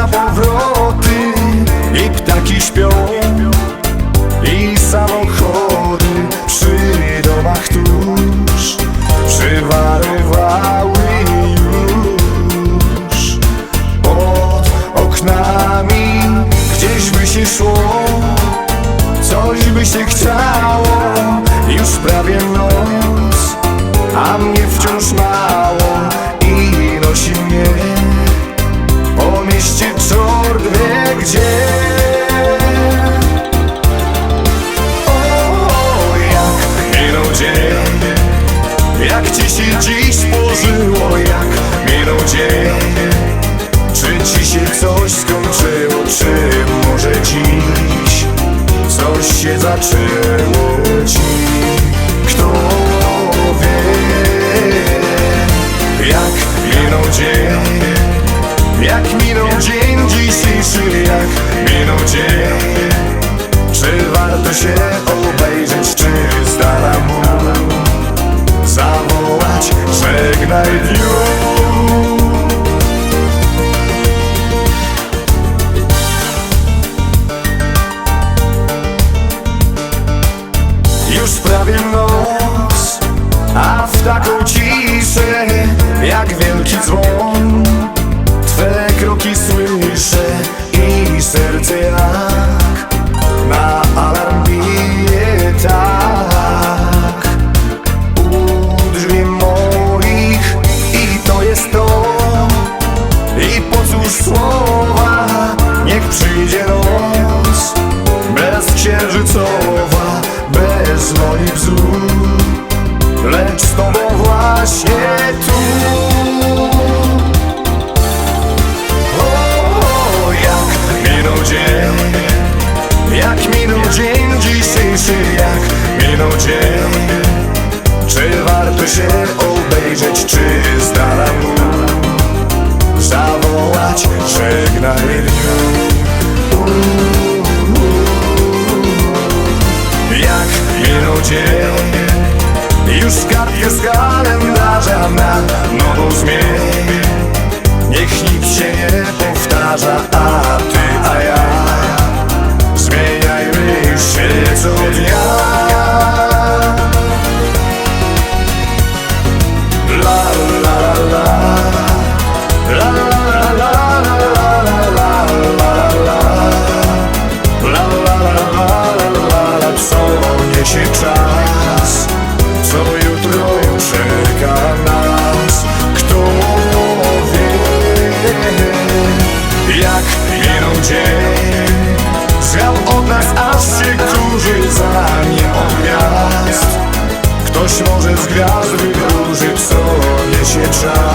na powroty I ptaki śpią I samochody Przy domach tuż Przywarywały już. Pod oknami Gdzieś by się szło Coś by się chciało Już prawie noc A mnie wciąż ma gdzie dzień dzisiejszy Jak minął dzień. Czy warto się obejrzeć Czy z dala mu Zawołać Żegnaj dniu Już prawie noc, a w taką ciszę Jak wielki dzwon Lecz z tobą właśnie tu. O, Jak minął dzień Jak minął dzień dzisiejszy Jak minął dzień. Czy warto się obejrzeć Czy z dala mu Zawołać Żegnaj. Dniu Jak minął dzień już kartkę z kalendarza na nową zmień. Niech nic się nie powtarza, zdanie miast. Ktoś może z gwiazd wywróżyć, co niesie czas.